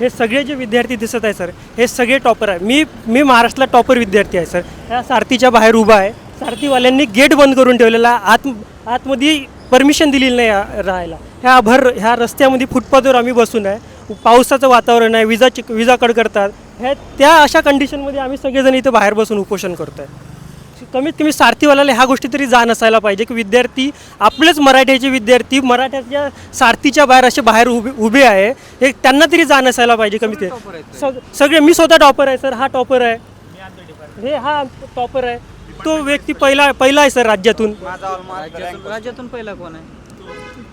हे सगळे जे विद्यार्थी दिसत आहे सर हे सगळे टॉपर आहे मी मी महाराष्ट्राला टॉपर विद्यार्थी आहे सर. ह्या सारथीच्या बाहेर उभा आहे. सारथीवाल्यांनी गेट बंद करून ठेवलेला आहे. आत आतमध्ये परमिशन दिलेली नाही राहायला. ह्या भर ह्या रस्त्यामध्ये फुटपाथवर आम्ही बसून आहे. पावसाचं वातावरण आहे. विजा चिक विजा कडकडतात. ह्या त्या अशा कंडिशनमध्ये आम्ही सगळेजण इथं बाहेर बसून उपोषण करतो आहे कमीत कमी सारथीवाल्याला ह्या गोष्टी तरी जाण असायला पाहिजे की विद्यार्थी आपलेच मराठ्याचे विद्यार्थी मराठ्याच्या सारथीच्या बाहेर असे बाहेर उभे उभे आहे. हे त्यांना तरी जाण असायला पाहिजे कमीत कमी. सग- सगळे मी स्वतः टॉपर आहे सर. हा टॉपर आहे. हे हा टॉपर आहे. तो व्यक्ती पहिला पहिला आहे सर राज्यातून. राज्यातून राज्यातून पहिला कोण आहे?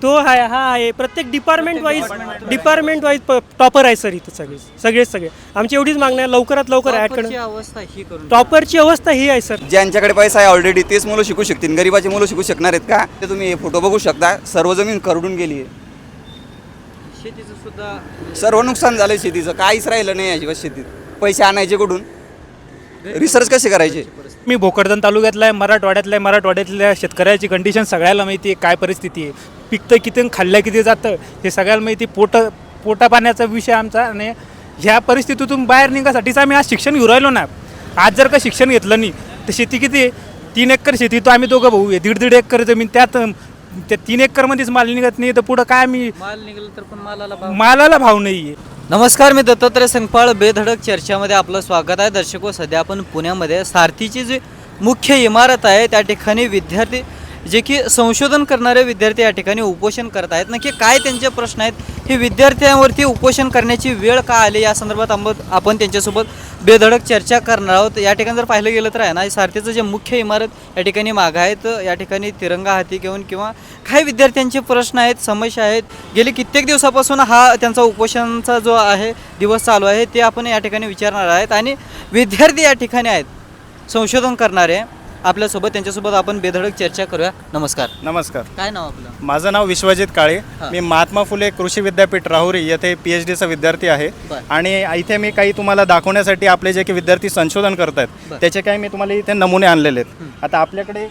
तो आहे हा आहे. प्रत्येक department wise department wise topper आहे सर इथं सगळे. सगळेच सगळे. आमची एवढीच मागणी आहे लवकरात लवकर ॲड ही करून टॉपरची अवस्था ही आहे सर. ज्यांच्याकडे पैसा आहे ऑलरेडी तेच मुलं शिकू शकतील. गरीबाची मुलं शिकू शकणार आहेत का? ते तुम्ही हे फोटो बघू शकता. सर्व जमीन करडून गेली आहे. शेतीचं सुद्धा सर्व नुकसान झालं शेतीचं. काहीच राहिलं नाही अजिबात शेतीत. पैसे आणायचे कुठून? रिसर्च कसे करायचे? मी भोकरदन तालुक्यातला आहे मराठवाड्यातला आहे मराठवाड्यातल्या शेतकऱ्याची कंडिशन सगळ्याला माहिती आहे काय परिस्थिती आहे. पिकतं किती खाल्लं किती जातं हे सगळ्याला माहिती आहे. पोट पोटा पाण्याचा विषय आमचा आणि ह्या परिस्थितीतून बाहेर निघासाठीच आम्ही आज शिक्षण घेऊ राहिलो ना. आज जर का शिक्षण घेतलं नाही तर शेती किती आहे? तीन एकर शेती तो आम्ही दोघं भाऊ आहे. दीड दीड एकर जमीन त्यात त्या तीन एकरमध्येच माल निघत नाही तर पुढं काय आम्ही माल निघाला तर पण मालाला भाव मालाला भाव नाही आहे नमस्कार मी दत्तात्रय संगपाळ बेधडक चर्चामध्ये आपलं स्वागत आहे. दर्शको सध्या आपण पुण्यामध्ये सारथीची जी मुख्य इमारत आहे त्या ठिकाणी विद्यार्थी जे की संशोधन करणारे विद्यार्थी या ठिकाणी उपोषण करत आहेत. नक्की काय त्यांचे प्रश्न आहेत? हे विद्यार्थ्यांवरती उपोषण करण्याची वेळ का आली? या संदर्भात आंब- आपण त्यांच्यासोबत बेधडक चर्चा करणार आहोत. या ठिकाणी जर पाहिलं गेलं तर आहे ना सारथीचं जे मुख्य इमारत या ठिकाणी मागं आहेत. या ठिकाणी तिरंगा हाती घेऊन किंवा काही विद्यार्थ्यांचे प्रश्न आहेत समस्या आहेत. गेली कित्येक दिवसापासून हा त्यांचा उपोषणाचा जो आहे दिवस चालू आहे ते आपण या ठिकाणी विचारणार आहेत. आणि विद्यार्थी या ठिकाणी आहेत संशोधन करणारे. आपल्यासोबत त्यांच्यासोबत आपण बेधडक चर्चा करूया. नमस्कार. नमस्कार. काय नाव आपलं? माझं नाव विश्वजित काळे. हां. मी महात्मा फुले कृषी विद्यापीठ राहुरी येथे पी एच डीचा विद्यार्थी आहे. बरं. आणि इथे मी काही तुम्हाला दाखवण्यासाठी आपले जे काही विद्यार्थी संशोधन करत बरं. आहेत त्याचे काही मी तुम्हाला इथे नमुने आणलेले आहेत. आता आपल्याकडे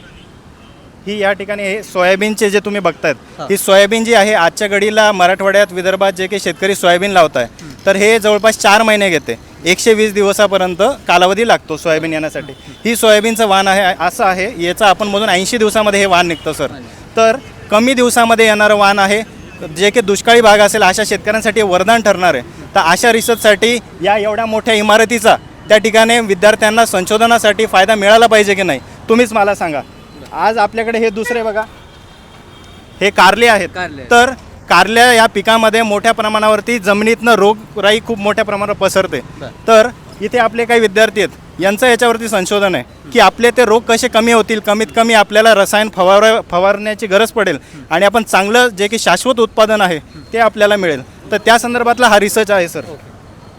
ही या ठिकाणी हे सोयाबीनचे जे तुम्ही बघतायत हां. ही सोयाबीन जी आहे आजच्या घडीला मराठवाड्यात विदर्भात जे काही शेतकरी सोयाबीन लावत आहे तर हे जवळपास चार महिने घेते. एकशे वीस दिवसापर्यंत कालावधी लागतो सोयाबीन येण्यासाठी. ही सोयाबीनचं वाण आहे असं आहे याचं आपण मधून ऐंशी दिवसामध्ये हे वाण निघतं सर. तर कमी दिवसामध्ये येणारं वाण आहे जे की दुष्काळी भाग असेल अशा शेतकऱ्यांसाठी वरदान ठरणार आहे. तर अशा रिसर्चसाठी या एवढ्या मोठ्या इमारतीचा त्या ठिकाणी विद्यार्थ्यांना संशोधनासाठी फायदा मिळाला पाहिजे की नाही तुम्हीच मला सांगा. आज आपल्याकडे हे दुसरे बघा. हे कारले आहेत. तर कारल्या या पिकामध्ये मोठ्या प्रमाणावरती जमिनीतनं रोगराई खूप मोठ्या प्रमाणावर पसरते. तर इथे आपले काही विद्यार्थी आहेत यांचं याच्यावरती संशोधन आहे की आपले ते रोग कसे कमी होतील कमीत कमी आपल्याला रसायन फवार फवारण्याची गरज पडेल आणि आपण चांगलं जे की शाश्वत उत्पादन आहे ते आपल्याला मिळेल. तर त्या संदर्भातला हा रिसर्च आहे सर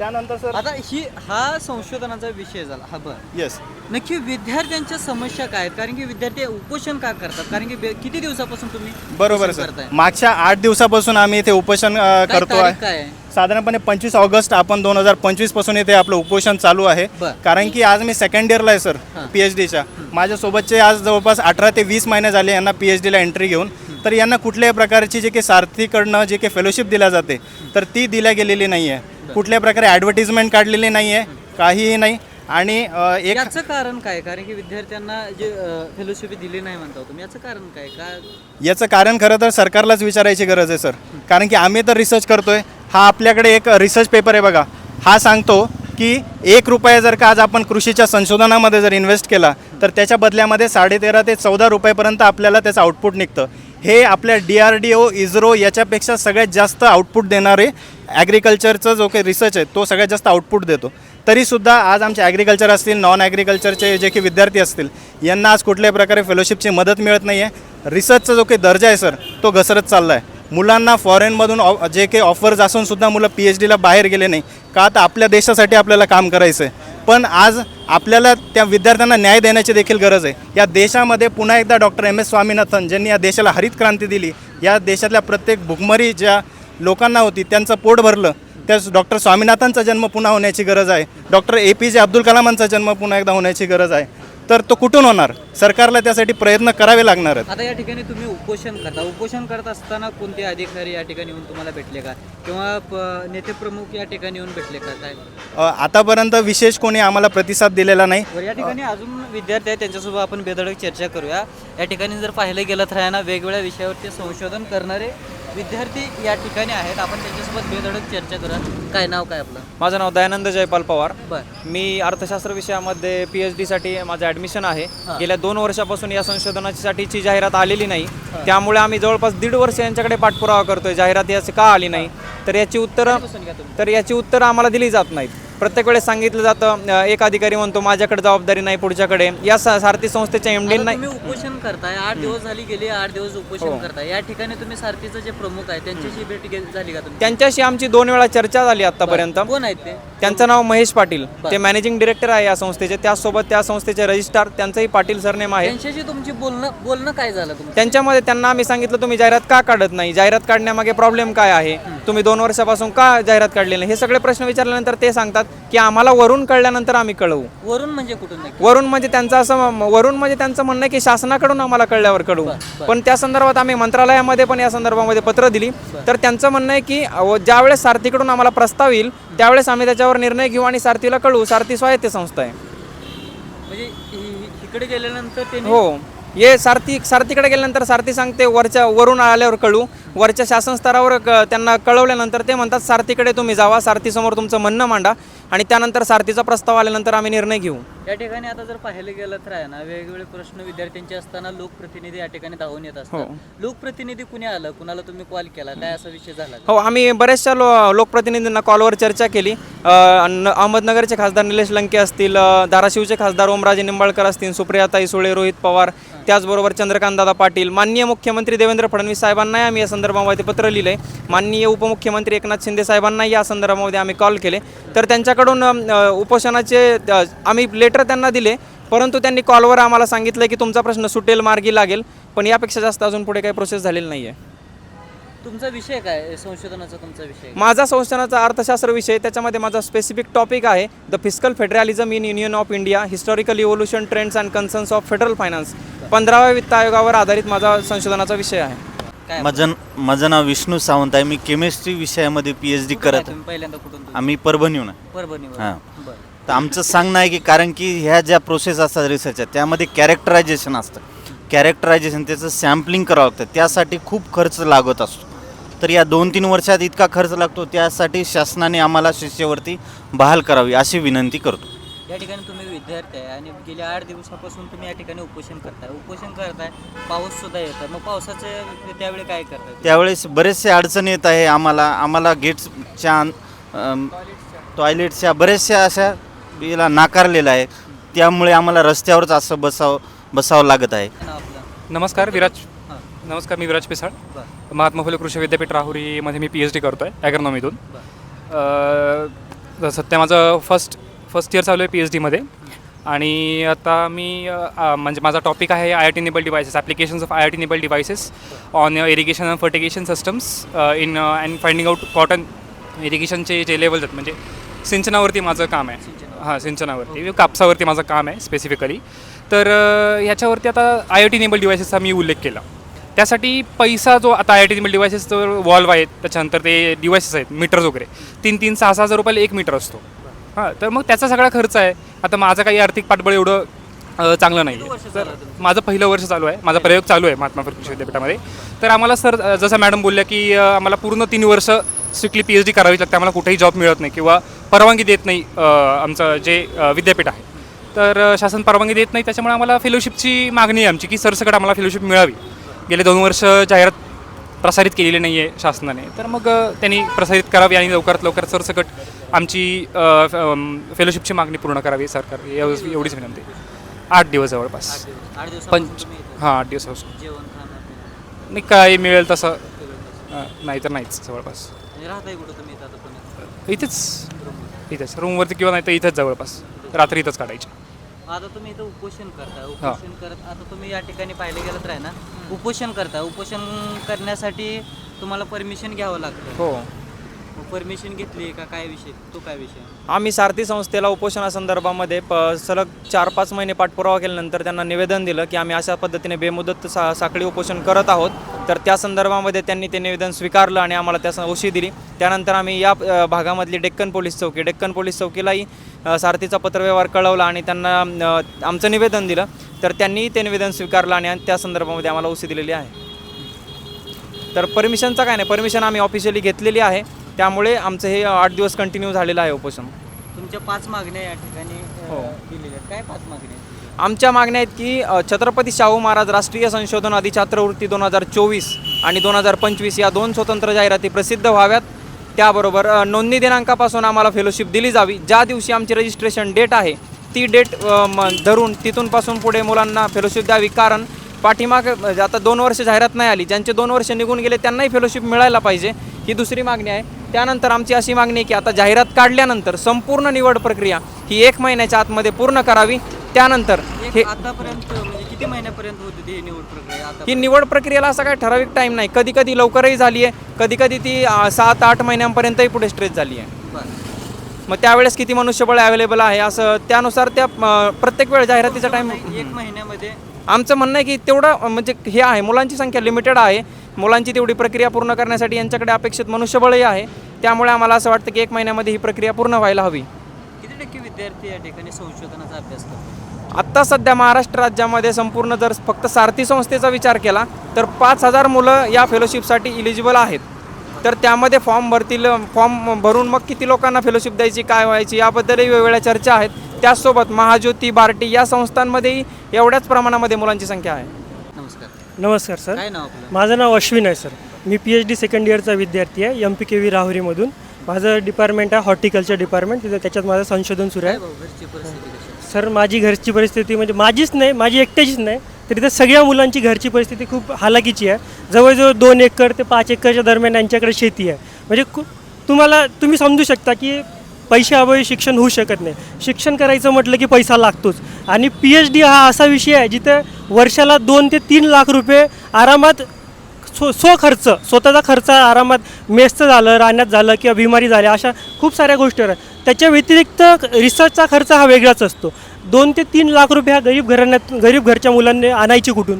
त्यानंतर सर आता ही हा संशोधनाचा विषय झाला. हा बरं. येस नक्की विद्यार्थ्यांच्या समस्या काय आहेत? कारण की विद्यार्थी उपोषण का करतात? कारण की बे- किती दिवसापासून तुम्ही बरोबर उपोषण सर. करताय? मागच्या आठ दिवसापासून आम्ही इथे उपोषण अ, काय करतो तारीख आहे. काय आहे? साधारणपणे पंचवीस ऑगस्ट आपण दोन हजार पंचवीसपासून इथे आपलं उपोषण चालू आहे. बर. कारण की आज मी सेकंड इयरला आहे सर हां. पी एच डीच्या माझ्यासोबतचे आज जवळपास अठरा ते वीस महिने झाले यांना पी एच डीला एंट्री घेऊन. तर यांना कुठल्याही प्रकारची जे काही सारथीकडनं जे काही फेलोशिप दिल्या जाते तर ती दिल्या गेलेली नाही आहे कुठल्याही प्रकारे ॲडव्हर्टिजमेंट काढलेली नाही आहे काहीही नाही. आणि एक याचं कारण काय? कारण की विद्यार्थ्यांना जे फेलोशिप दिली नाही म्हणता तुम्ही याचं कारण काय? का याचं कारण खरं तर सरकारलाच विचारायची गरज आहे सर. कारण की आम्ही तर रिसर्च करतोय. हा आपल्याकडे एक रिसर्च पेपर आहे बघा. हा सांगतो की एक रुपया जर का आज आपण कृषीच्या संशोधनामध्ये जर इन्व्हेस्ट केला तर त्याच्या बदल्यामध्ये साडेतेरा ते चौदा रुपयापर्यंत आपल्याला त्याचं आउटपुट निघतं. हे आपल्या D R D O ISRO याच्यापेक्षा सगळ्यात जास्त आउटपुट देणारे ॲग्रिकल्चरचा जो काही रिसर्च आहे तो सगळ्यात जास्त आउटपुट देतो. तरीसुद्धा आज आमचे ॲग्रिकल्चर असतील नॉन ॲग्रिकल्चरचे जे काही विद्यार्थी असतील यांना आज कुठल्याही प्रकारे फेलोशिपची मदत मिळत नाही आहे रिसर्चचा जो काही दर्जा आहे सर तो घसरत चालला आहे मुलांना फॉरेनमधून ऑ- जे काही ऑफर्स असूनसुद्धा मुलं पी एच डीला बाहेर गेले नाही. का तर आपल्या देशासाठी आपल्याला काम करायचं आहे पण आज आपल्याला त्या विद्यार्थ्यांना न्याय देण्याची देखील गरज आहे. या देशामध्ये पुन्हा एकदा डॉक्टर एम एस स्वामीनाथन ज्यांनी या देशाला हरित क्रांती दिली या देशातल्या प्रत्येक भुकमरी ज्या लोकांना होती त्यांचं पोट भरलं त्याच डॉक्टर स्वामीनाथनचा जन्म पुन्हा होण्याची गरज आहे. डॉक्टर ए पी जे अब्दुल कलामांचा जन्म पुन्हा एकदा होण्याची गरज आहे. तर तो कुठून होणार? सरकारला त्यासाठी प्रयत्न करावे लागणार आहेत. आता या ठिकाणी तुम्ही उपोषण करता. उपोषण करत असताना कोणते अधिकारी या ठिकाणी येऊन तुम्हाला भेटले का? किंवा नेते प्रमुख या ठिकाणी येऊन भेटले का काय? आतापर्यंत विशेष कोणी आम्हाला प्रतिसाद दिलेला नाही. या ठिकाणी अजून विद्यार्थी आहेत त्यांच्यासोबत आपण बेधडक चर्चा करूया. या ठिकाणी जर पाहिलं गेलं तर आहे ना वेगवेगळ्या विषयावरती संशोधन करणारे विद्यार्थी या ठिकाणी आहेत. आपण त्यांच्यासोबत बेधडक चर्चा करूया. काय नाव काय आपलं? माझं नाव दयानंद जयपाल पवार. बरं. मी अर्थशास्त्र विषयामध्ये पी एच डीसाठी माझं ॲडमिशन आहे. हां. गेल्या दोन वर्षापासून या संशोधनासाठीची जाहिरात आलेली नाही. त्यामुळे आम्ही जवळपास दीड वर्ष यांच्याकडे पाठपुरावा करतोय. जाहिरात याची का आली नाही? तर याची उत्तरं बसून घ्या तुम्ही? तर याची उत्तरं आम्हाला दिली जात नाहीत. प्रत्येक वेळेस सांगितलं जातं एक अधिकारी म्हणतो माझ्याकडे जबाबदारी नाही पुढच्याकडे. या सा- सारथी संस्थेच्या एम डी आता नाही तुम्ही उपोषण करताय आठ दिवस झाली गेली आठ दिवस उपोषण हो. करताय. या ठिकाणी तुम्ही सारथीचे जे प्रमुख आहे त्यांच्याशी भेट घे- झाली का त्यांच्याशी आमची दोन वेळा चर्चा झाली आतापर्यंत. कोण आहेत ते? त्यांचं नाव महेश पाटील. ते मॅनेजिंग डिरेक्टर आहे या संस्थेचे. त्याचसोबत त्या संस्थेचे रजिस्ट्रार त्यांचंही पाटील सरनेम आहे. त्यांच्याशी तुमची बोलणं बोलणं काय झालं तुमचं? त्यांच्यामध्ये त्यांना आम्ही सांगितलं तुम्ही जाहिरात का काढत नाही? जाहिरात काढण्यामागे प्रॉब्लेम काय आहे? तुम्ही दोन वर्षापासून का जाहिरात काढली नाही? हे सगळे प्रश्न विचारल्यानंतर ते सांगतात की आम्हाला वरून कळल्यानंतर आम्ही कळवू. वरून म्हणजे कुठून वरून म्हणजे त्यांचं असं वरून म्हणजे त्यांचं म्हणणं आहे की शासनाकडून आम्हाला कळल्यावर कळवू. पण त्या संदर्भात आम्ही मंत्रालयामध्ये पण या संदर्भामध्ये पत्र दिली. तर त्यांचं म्हणणं आहे की अहो, ज्यावेळेस सारथीकडून आम्हाला प्रस्ताव येईल त्यावेळेस आम्ही त्याच्यावर निर्णय घेऊ आणि सारथीला कळवू. सारथी स्वायत्त संस्था आहे. म्हणजे इ- इ- इकडे गेल्यानंतर त्यांनी हो. ये सारथी सारथीकडे गेल्यानंतर सारथी सांगते वरच्या वरून आल्यावर कळू. वरच्या शासन स्तरावर क- त्यांना कळवल्यानंतर ते म्हणतात सारथीकडे तुम्ही जावा. सारथीसमोर तुमचं म्हणणं मांडा. आणि त्यानंतर सारथीचा प्रस्ताव आल्यानंतर आम्ही निर्णय घेऊ. या ठिकाणी आता जर पाहिलं गेलं तर आहे ना वेगवेगळे प्रश्न विद्यार्थ्यांचे असताना लोकप्रतिनिधी या ठिकाणी धावून येत असतात. लोकप्रतिनिधी कुणी आलं? कुणाला तुम्ही कॉल केला? काय असा विषय झाला? हो आम्ही बऱ्याचशा लो लोकप्रतिनिधींना कॉलवर चर्चा केली. अहमदनगरचे खासदार निलेश लंके असतील धाराशिवचे खासदार ओमराजे निंबाळकर असतील सुप्रियाताई सुळे रोहित पवार त्याचबरोबर चंद्रकांतदादा पाटील माननीय मुख्यमंत्री देवेंद्र फडणवीस साहेबांनाही आम्ही या संदर्भामध्ये पत्र लिहिलं आहे माननीय उपमुख्यमंत्री एकनाथ शिंदे साहेबांनाही या संदर्भामध्ये आम्ही कॉल केले तर त्यांच्याकडून उपोषणाचे आम्ही लेटर त्यांना दिले परंतु त्यांनी कॉलवर आम्हाला सांगितलं की तुमचा प्रश्न सुटेल मार्गी लागेल. पण यापेक्षा जास्त अजून पुढे काही प्रोसेस झालेली नाही आहे तुमचा विषय काय संशोधनाचा तुमचा विषय काय? माझा संशोधनाचा अर्थशास्त्र विषय त्याच्यामध्ये माझा स्पेसिफिक टॉपिक आहे. The physical federalism in union of India historical evolution trends and concerns of federal finance पंधराव्या वित्त आयोगावर आधारित माझा संशोधनाचा विषय आहे. काय माझं माझं नाव विष्णू सावंत आहे. मी केमिस्ट्री विषयामध्ये पी एच डी कुठून आहे करत तुम्ही पहिल्यांदा कुठून तुम्ही? आम्ही परभणीहून आहे. परभणीवर. हां. बरं. तर आमचं सांगणं आहे की कारण की ह्या ज्या प्रोसेस असतात रिसर्चच्या त्यामध्ये कॅरेक्टरायझेशन असतं. कॅरेक्टरायझेशन त्याचं सॅम्पलिंग करावं लागतं. त्यासाठी खूप खर्च लागत असतो. तर या दोन तीन वर्षात इतका खर्च लागतो त्यासाठी शासनाने आम्हाला शिष्यवृत्ती बहाल करावी अशी विनंती करतो. या ठिकाणी तुम्ही विद्यार्थी आहे आणि गेल्या आठ दिवसापासून तुम्ही या ठिकाणी उपोषण करताय. उपोषण करताय पाऊस सुद्धा येतात मग पावसाचे त्यावेळी काय करताय? त्यावेळेस बरेचसे अडचणी येत आहे आम्हाला. आम्हाला गेट्सच्या टॉयलेटच्या बऱ्याचशा अशा याला नाकारलेलं आहे त्यामुळे आम्हाला रस्त्यावरच असं बसावं बसावं लागत आहे. नमस्कार विराज नमस्कार मी विराज पिसाळ. महात्मा फुले कृषी विद्यापीठ राहुरीमध्ये मी पी एच डी करतो आहे ॲग्रॉनॉमीतून अ, सध्या माझं फर्स्ट फर्स्ट इयर चालू आहे पी एच डीमध्ये आणि आता मी अ, म्हणजे माझा टॉपिक आहे I I T enabled devices applications of I I T enabled devices on irrigation and fertigation systems in and finding out cotton इरिगेशनचे जे लेवल्स आहेत म्हणजे सिंचनावरती माझं काम आहे. हां सिंचनावरती. कापसावरती माझं काम आहे स्पेसिफिकली तर अ, ह्याच्यावरती आता आय आय टी निबल डिवायसेसचा मी उल्लेख केला. त्यासाठी पैसा जो आता I I T enabled devices जो वॉल्व आहेत त्याच्यानंतर ते डिवायसेस आहेत मीटर्स वगैरे. तीन तीन सहा सहा हजार रुपयाला एक मीटर असतो. हां तर मग त्याचा सगळा खर्च आहे. आता माझं काही आर्थिक पाठबळ एवढं चांगलं नाही आहे तर? माझं पहिलं वर्ष चालू आहे. माझा प्रयोग चालू आहे महात्मा फुले कृषी विद्यापीठामध्ये. तर आम्हाला सर जसं मॅडम बोलल्या की आम्हाला पूर्ण तीन वर्ष स्ट्रिक्टली पी एच डी करावीच लागते. आम्हाला कुठेही जॉब मिळत नाही किंवा परवानगी देत नाही आमचं जे विद्यापीठ आहे. तर शासन परवानगी देत नाही. त्याच्यामुळे आम्हाला फेलोशिपची मागणी आहे आमची की सरसकट आम्हाला फेलोशिप मिळावी. गेले दोन वर्ष जाहिरात प्रसारित केलेली नाही आहे शासनाने. तर मग त्यांनी प्रसारित करावी आणि लवकरात लवकर सरसकट आमची फेलोशिपची मागणी पूर्ण करावी सरकार एव- एवढीच विनंती. आठ दिवस जवळपास. पंच हां आठ पिणं. नाही. काय मिळेल तसं. नाही तर नाहीच जवळपास. इथेच. इथेच. रूमवरती किंवा नाही तर इथेच जवळपास. रात्री इथंच काढायची. आता तुम्ही इथं उपोषण करताय. उपोषण करत आता तुम्ही या ठिकाणी पाहिलं गेलं तर आहे ना उपोषण करताय. उपोषण करण्यासाठी तुम्हाला परमिशन घ्यावं लागतं. हो. परमिशन घेतली का? काय विषय? तो काय विषय आम्ही सारथी संस्थेला उपोषणासंदर्भामध्ये प सलग चार पाच महिने पाठपुरावा केल्यानंतर त्यांना निवेदन दिलं की आम्ही अशा पद्धतीने बेमुदत सा साखळी उपोषण करत आहोत. तर त्या संदर्भामध्ये त्यांनी ते निवेदन स्वीकारलं आणि आम्हाला त्या ओशी दिली. त्यानंतर आम्ही या अ, भागामधली डेक्कन पोलीस चौकी डेक्कन पोलीस चौकीलाही अ, सारथीचा पत्रव्यवहार कळवला आणि त्यांना अ, आमचं निवेदन दिलं. तर त्यांनीही ते निवेदन स्वीकारलं आणि त्या संदर्भामध्ये आम्हाला ओशी दिलेली आहे. तर परमिशनचं काय नाही परमिशन आम्ही ऑफिशियली घेतलेली आहे. त्यामुळे आमचं हे आठ दिवस कंटिन्यू झालेलं आहे उपोषण. तुमच्या पाच मागण्या या ठिकाणी अ, हो. दिलेल्या आहेत. काय पाच मागण्या आहेत? आमच्या मागण्या आहेत की अ, छत्रपती शाहू महाराज राष्ट्रीय संशोधन आदी छात्रवृत्ती दोन हजार चोवीस आणि दोन हजार पंचवीस या दोन स्वतंत्र जाहिराती प्रसिद्ध व्हाव्यात. त्याबरोबर अ, नोंदणी दिनांकापासून आम्हाला फेलोशिप दिली जावी. ज्या दिवशी आमची रजिस्ट्रेशन डेट आहे ती डेट धरून तिथूनपासून पुढे मुलांना फेलोशिप द्यावी. कारण पाठीमाग म्हणजे आता दोन वर्ष जाहिरात नाही आली. ज्यांचे दोन वर्ष निघून गेले त्यांनाही फेलोशिप मिळायला पाहिजे. ही दुसरी मागणी आहे. त्यानंतर आमची अशी मागणी की आता जाहिरात काढल्यानंतर संपूर्ण निवड प्रक्रिया ही एक महिन्याच्या आतमध्ये पूर्ण करावी. त्यानंतर हे आतापर्यंत म्हणजे किती महिन्यापर्यंत होती ती निवड प्रक्रिया आता? ही निवड प्रक्रियेला असा काही ठराविक टाईम नाही. कधी कधी लवकरही झाली आहे कधी कधी ती अ, सात आठ महिन्यांपर्यंतही पुढे स्ट्रेच झाली आहे बरं. मग त्यावेळेस किती मनुष्यबळ अवेलेबल आहे? असं त्यानुसार त्या अ, प्रत्येक वेळ जाहिरातीचा टाईम एक महिन्यामध्ये आमचं म्हणणं आहे की तेवढं म्हणजे हे आहे मुलांची संख्या लिमिटेड आहे. मुलांची तेवढी प्रक्रिया पूर्ण करण्यासाठी यांच्याकडे अपेक्षित मनुष्यबळही आहे. त्यामुळे आम्हाला असं वाटतं की एक महिन्यामध्ये ही प्रक्रिया पूर्ण व्हायला हवी. किती टक्के विद्यार्थी या ठिकाणी संशोधनाचा अभ्यास करतात? आत्ता सध्या महाराष्ट्र राज्यामध्ये संपूर्ण जर फक्त सारथी संस्थेचा विचार केला तर पाच हजार मुलं या फेलोशिपसाठी इलिजिबल आहेत. तर त्यामध्ये फॉर्म भरतील फॉर्म भरून मग किती लोकांना फेलोशिप द्यायची काय व्हायची याबद्दलही वेगवेगळ्या चर्चा आहेत. त्याचसोबत महाज्योती बार्टी या संस्थांमध्येही एवढ्याच प्रमाणामध्ये मुलांची संख्या आहे. नमस्कार. नमस्कार सर. काय नाव आपलं? माझं नाव अश्विन आहे सर. मी पी एच डी सेकंड इयरचा विद्यार्थी आहे एम पी के व्ही राहुरीमधून. माझं डिपार्टमेंट आहे हॉर्टिकल्चर डिपार्टमेंट तिथं त्याच्यात माझं संशोधन सुरू आहे. काय भाऊ घरची परिस्थिती कशी? आहे? सर माझी घरची परिस्थिती म्हणजे माझीच नाही माझी एकट्याचीच नाही. तर इथं सगळ्या मुलांची घरची परिस्थिती खूप हालाकीची आहे. जवळजवळ दोन एकर ते पाच एकरच्या दरम्यान यांच्याकडे शेती आहे. म्हणजे खूप तुम्हाला तुम्ही समजू शकता की पैशाअभावी शिक्षण होऊ शकत नाही. शिक्षण करायचं म्हटलं की पैसा लागतोच. आणि पी एच डी हा असा विषय आहे जिथं वर्षाला दोन ते तीन लाख रुपये आरामात स्व स्वखर्च स्वतःचा खर्च आरामात मेसचं झालं राहण्यात झालं किंवा बिमारी झाल्या अशा खूप साऱ्या गोष्टी त्याच्या व्यतिरिक्त रिसर्चचा खर्च हा वेगळाच असतो. दोन ते तीन लाख रुपये गरीब घराण्यात गरीब घरच्या मुलांनी आणायचे कुठून?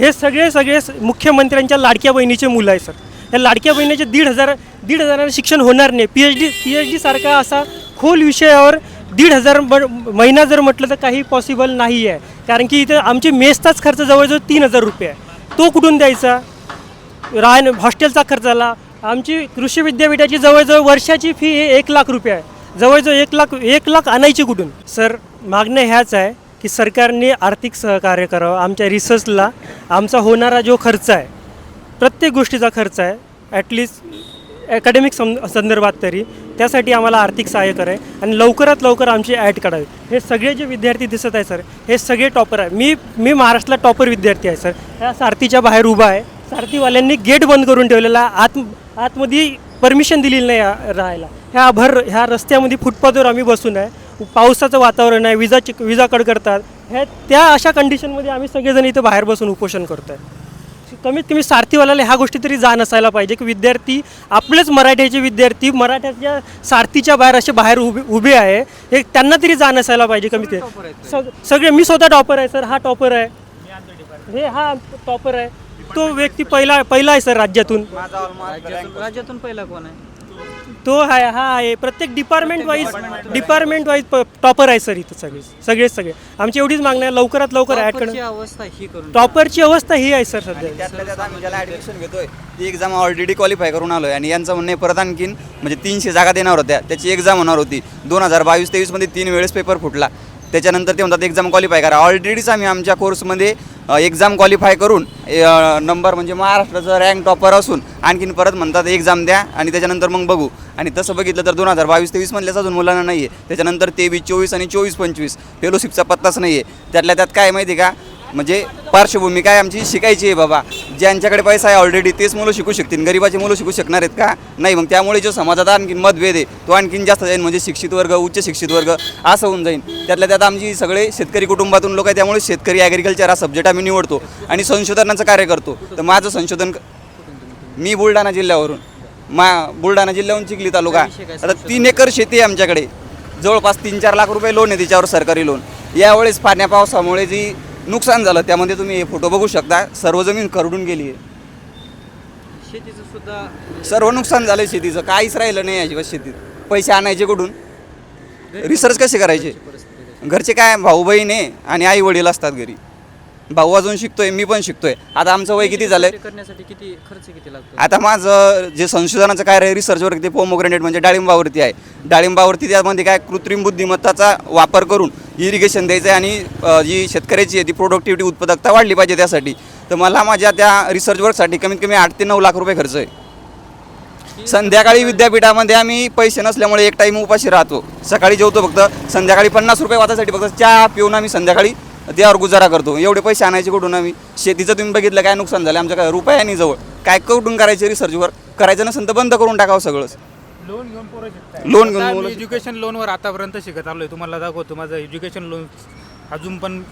हे सगळे सगळे स- मुख्यमंत्र्यांच्या लाडक्या बहिणीचे मुलं आहे सर. या लाडक्या बहिणीचे दीड हजार दीड हजारानं शिक्षण होणार नाही. P H D P H D सारखा असा खोल विषयावर दीड हजार ब महिना जर म्हटलं तर काही पॉसिबल नाही आहे कारण की इथं आमचे मेसचाच खर्च जवळजवळ तीन हजार रुपये आहे. तो कुठून द्यायचा? राहण हॉस्टेलचा खर्च आला. आमची कृषी विद्यापीठाची जवळजवळ वर्षाची फी हे एक लाख रुपये आहे. जवळजवळ एक लाख एक लाख आणायची कुठून? सर मागणं ह्याच आहे की सरकारने आर्थिक सहकार्य करावं. आमच्या रिसर्चला आमचा होणारा जो खर्च आहे प्रत्येक गोष्टीचा खर्च आहे ॲटलिस्ट अकॅडमिक सं संदर्भात तरी त्यासाठी आम्हाला आर्थिक सहाय्य कराय आणि लवकरात लवकर आमची ॲड काढावी. हे सगळे जे विद्यार्थी दिसत आहे सर हे सगळे टॉपर आहे मी मी महाराष्ट्रात टॉपर विद्यार्थी आहे सर. ह्या सारथीच्या बाहेर उभा आहे. सारथीवाल्यांनी गेट बंद करून ठेवलेला आत आतमध्ये परमिशन दिलेली नाही राहायला. ह्या भर ह्या रस्त्यामध्ये फुटपाथवर आम्ही बसून आहे. पावसाचं वातावरण आहे विजा चिक विजा कडकडतात. ह्या त्या अशा कंडिशनमध्ये आम्ही सगळेजण इथं बाहेर बसून उपोषण करतो आहे कमीत कमी सारथीवाल्याला ह्या गोष्टी तरी जाण असायला पाहिजे की विद्यार्थी आपलेच मराठ्याचे विद्यार्थी मराठ्याच्या सारथीच्या बाहेर असे बाहेर उभे उभे आहे हे त्यांना तरी जाण असायला पाहिजे कमीत कमी सग- सगळे मी स्वतः टॉपर आहे सर. हा टॉपर आहे. हे हा टॉपर आहे. तो व्यक्ती पहिला पहिला आहे सर राज्यातून. राज्यातून राज्यातून पहिला कोण आहे? तो आहे हा आहे प्रत्येक department wise department wise topper आहे सर इथं सगळे सगळेच सगळे. आमची एवढीच मागणी आहे लवकरात लवकर करणं. अवस्था ही करून टॉपरची अवस्था ही आहे सर सध्या. त्यातल्या त्यात आम्ही ज्याला ॲडमिशन घेतोय ती एक्झाम ऑलरेडी क्वालिफाय करून आलोय. आणि यांचं म्हणणं आहे परत आणखीन म्हणजे तीनशे जागा देणार होत्या. त्याची एक्झाम होणार होती. दोन हजार बावीस तेवीसमध्ये तीन वेळेस पेपर फुटला. त्याच्यानंतर ते म्हणतात एक्झाम क्वालिफाय करा. ऑलरेडीच आम्ही आमच्या कोर्समध्ये एक्झाम क्वालिफाय करून नंबर म्हणजे महाराष्ट्राचं रँक टॉपर असून आणखीन परत म्हणतात एक्झाम द्या आणि त्याच्यानंतर मग बघू. आणि तसं बघितलं तर दोन हजार बावीस तेवीस मधल्याच अजून मुलांना नाही आहे त्याच्यानंतर तेवीस चोवीस आणि चोवीस पंचवीस. फेलोशिपचा पत्ताच नाही आहे त्यातल्या त्यात काय माहिती आहे का? म्हणजे पार्श्वभूमी काय आमची शिकायची आहे बाबा. ज्यांच्याकडे पैसा आहे ऑलरेडी तेच मुलं शिकू शकतील. गरीबाची मुलं शिकू शकणार आहेत का? नाही मग त्यामुळे जो समाजात आणखीन मतभेद आहे तो आणखीन जास्त जाईल. म्हणजे शिक्षित वर्ग उच्च शिक्षित वर्ग असं होऊन जाईल. त्यातल्या त्यात आमची सगळे शेतकरी कुटुंबातून लोक आहे त्यामुळे शेतकरी ॲग्रिकल्चर हा सब्जेक्ट आम्ही निवडतो आणि संशोधनाचं कार्य करतो. तर माझं संशोधन मी बुलढाणा जिल्ह्यावरून मा बुलढाणा जिल्ह्याहून चिखली तालुका. आता तीन एकर शेती आहे आमच्याकडे. जवळपास तीन चार लाख रुपये लोन आहे तिच्यावर सरकारी लोन यावेळेस पाण्या पावसामुळे जी नुकसान झालं त्यामध्ये तुम्ही हे फोटो बघू शकता. सर्व जमीन खरडून गेली आहे. शेतीचं सुद्धा सर्व नुकसान झालं शेतीचं. काहीच राहिलं नाही अजिबात शेतीत. पैसे आणायचे कुठून? रिसर्च कसे करायचे? घरचे काय? भाऊ बहीण आहे आणि आई वडील असतात घरी. भाऊ अजून शिकतोय मी पण शिकतोय. आता आमचं वय किती झालंय? करण्यासाठी किती खर्च किती लागतो? आता माझं जे संशोधनाचं कार्य आहे रिसर्चवर ते पोमोग्रेनेट म्हणजे डाळिंबावरती आहे. डाळिंबावरती त्यामध्ये काय? कृत्रिम बुद्धिमत्ताचा वापर करून इरिगेशन द्यायचं आहे आणि जी शेतकऱ्याची आहे ती प्रोडक्टिव्हिटी उत्पादकता वाढली पाहिजे त्यासाठी. तर मला माझ्या त्या रिसर्च वर्कसाठी कमीत कमी आठ ते नऊ लाख रुपये खर्च आहे. संध्याकाळी विद्यापीठामध्ये आम्ही पैसे नसल्यामुळे एक टाईम उपाशी राहतो. सकाळी जेवतो फक्त संध्याकाळी पन्नास रुपये वाचासाठी फक्त चहा पिऊन आम्ही संध्याकाळी त्यावर गुजारा करतो. एवढे पैसे आणायचे कुठून आम्ही? शेतीचं तुम्ही बघितलं काय नुकसान झालं? आमच्या काय रुपया नाही जवळ. काय कुठून करायचे रिसर्चवर करायचं नसेल तर बंद करून टाकावं सगळंच. लोन घेऊन पोरं शिकताय लोन घेऊन मुलं एज्युकेशन लोनवर आतापर्यंत शिकत आलोय. तुम्हाला दाखवतो माझं एज्युकेशन लोन अजून पण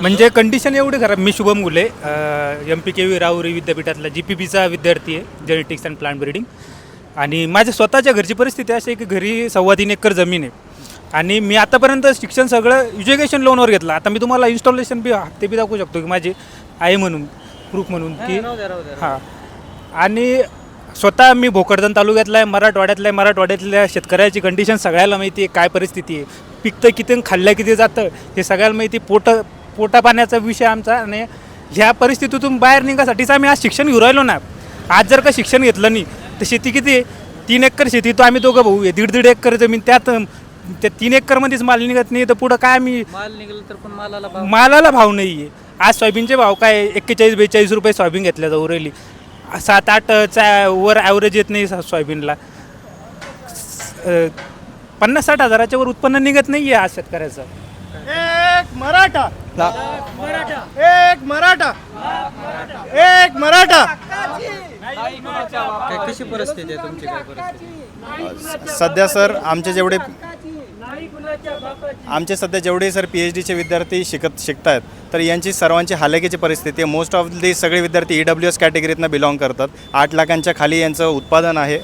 म्हणजे कंडिशन एवढी खराब. मी Shubham Gule M P K V Rahuri विद्यापीठातला G P बीचा विद्यार्थी आहे जेनेटिक्स अँड प्लांट ब्रिडिंग आणि माझ्या स्वतःच्या घरची परिस्थिती अशी आहे की घरी सव्वा तीन एकर जमीन आहे. आणि मी आतापर्यंत शिक्षण सगळं एज्युकेशन लोनवर घेतलं. आता मी तुम्हाला इन्स्टॉलेशन बी हप्ते बी दाखवू शकतो की माझी आहे म्हणून प्रूफ म्हणून की हां. आणि स्वतः मी भोकरदन तालुक्यातला आहे मराठवाड्यातला आहे मराठवाड्यातल्या शेतकऱ्याची कंडिशन सगळ्याला माहिती आहे काय परिस्थिती आहे. पिकतं किती खाल्ल्या किती जातं हे सगळ्याला माहिती पोट पोटा पाण्याचा विषय आमचा आणि ह्या परिस्थितीतून बाहेर निघासाठीच आम्ही आज शिक्षण घेऊ राहिलो ना. आज जर का शिक्षण घेतलं नाही तर शेती किती आहे? तीन एकर शेती तो आम्ही दोघं भाऊ आहे. दीड दीड एकर जमीन त्यात त्या तीन एकरमध्येच माल निघत नाही तर पुढं काय आम्ही माल निघाला तर पण मालाला भाव मालाला भाव नाही आहे आज सोयाबीनचे भाव काय एक्केचाळीस बेचाळीस रुपये सोयाबीन घेतल्या जाऊ राहिली. सात आठचा वर ॲव्हरेज येत नाही सोयाबीनला. पन्नास साठ हजाराच्या वर उत्पन्न निघत नाही आहे आज शेतकऱ्याचं. एक मराठा. एक मराठा. एक मराठा. काय कशी परिस्थिती आहे तुमची काय परिस्थिती? सध्या सर आमचे जेवढे आमचे सध्या जेवढे सर पी एच डीचे विद्यार्थी शिकत शिकत आहेत तर यांची सर्वांची हालाकीची परिस्थिती आहे. मोस्ट ऑफ दी सगळे विद्यार्थी ई डब्ल्यू एस कॅटेगरीतनं बिलॉंग करतात. आठ लाखांच्या खाली यांचं उत्पादन आहे.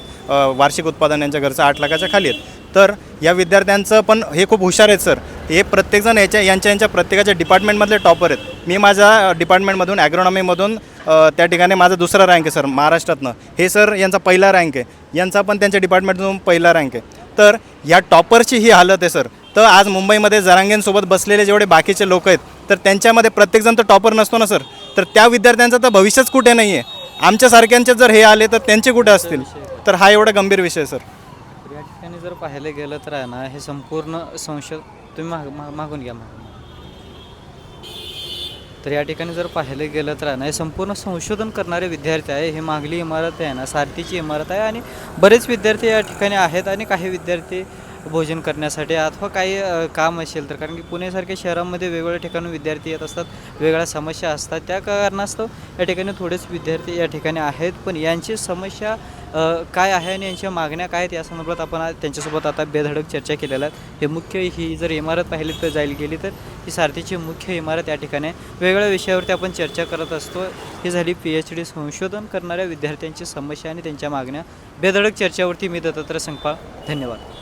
वार्षिक उत्पादन यांच्या घरचं आठ लाखाच्या खाली आहेत. तर या विद्यार्थ्यांचं पण हे खूप हुशार आहेत सर. हे प्रत्येकजण याच्या यांच्या यांच्या प्रत्येकाच्या डिपार्टमेंटमधले टॉपर आहेत. मी माझ्या डिपार्टमेंटमधून ॲग्रोनॉमीमधून त्या ठिकाणी माझा दुसरा रँक आहे सर महाराष्ट्रातनं. हे सर यांचा पहिला रँक आहे. यांचा पण त्यांच्या डिपार्टमेंटमधून पहिला रँक आहे. तर या टॉपरची ही हालत आहे सर. तर आज मुंबईमध्ये जरांगेंसोबत बसलेले जेवढे बाकीचे लोक आहेत तर त्यांच्यामध्ये प्रत्येकजण तर टॉपर नसतो ना सर. तर त्या विद्यार्थ्यांचं तर भविष्यच कुठे नाही आहे आमच्यासारख्यांचे जर हे आले तर त्यांचे कुठे असतील? तर हा एवढा गंभीर विषय सर. या ठिकाणी जर पाहायला गेलं तर आहे ना हे संपूर्ण संशय तुम्ही माग मागून घ्या मागून. तर या ठिकाणी जर पाहायला गेलं तर नाही संपूर्ण संशोधन करणारे विद्यार्थी आहे. ही मागली इमारत आहे ना सारथीची इमारत आहे आणि बरेच विद्यार्थी या ठिकाणी आहेत आणि काही विद्यार्थी भोजन करण्यासाठी अथवा काही काम असेल तर. कारण की पुणेसारख्या शहरामध्ये वेगवेगळ्या ठिकाणी विद्यार्थी येत असतात वेगळ्या समस्या असतात. त्या कारणास्तव या ठिकाणी थोडेच विद्यार्थी या ठिकाणी आहेत. पण यांची समस्या काय आहे आणि यांच्या मागण्या काय आहेत या संदर्भात आपण त्यांच्यासोबत आता बेधडक चर्चा केलेल्या आहेत हे मुख्य ही जर इमारत पाहिली तर जाईल गेली तर ही सारथीची मुख्य इमारत या ठिकाणी वेगवेगळ्या विषयावरती आपण चर्चा करत असतो. ही झाली पी एच डी संशोधन करणाऱ्या विद्यार्थ्यांची समस्या आणि त्यांच्या मागण्या. बेधडक चर्चेवरती मी दत्तात्रय संकपाळ धन्यवाद.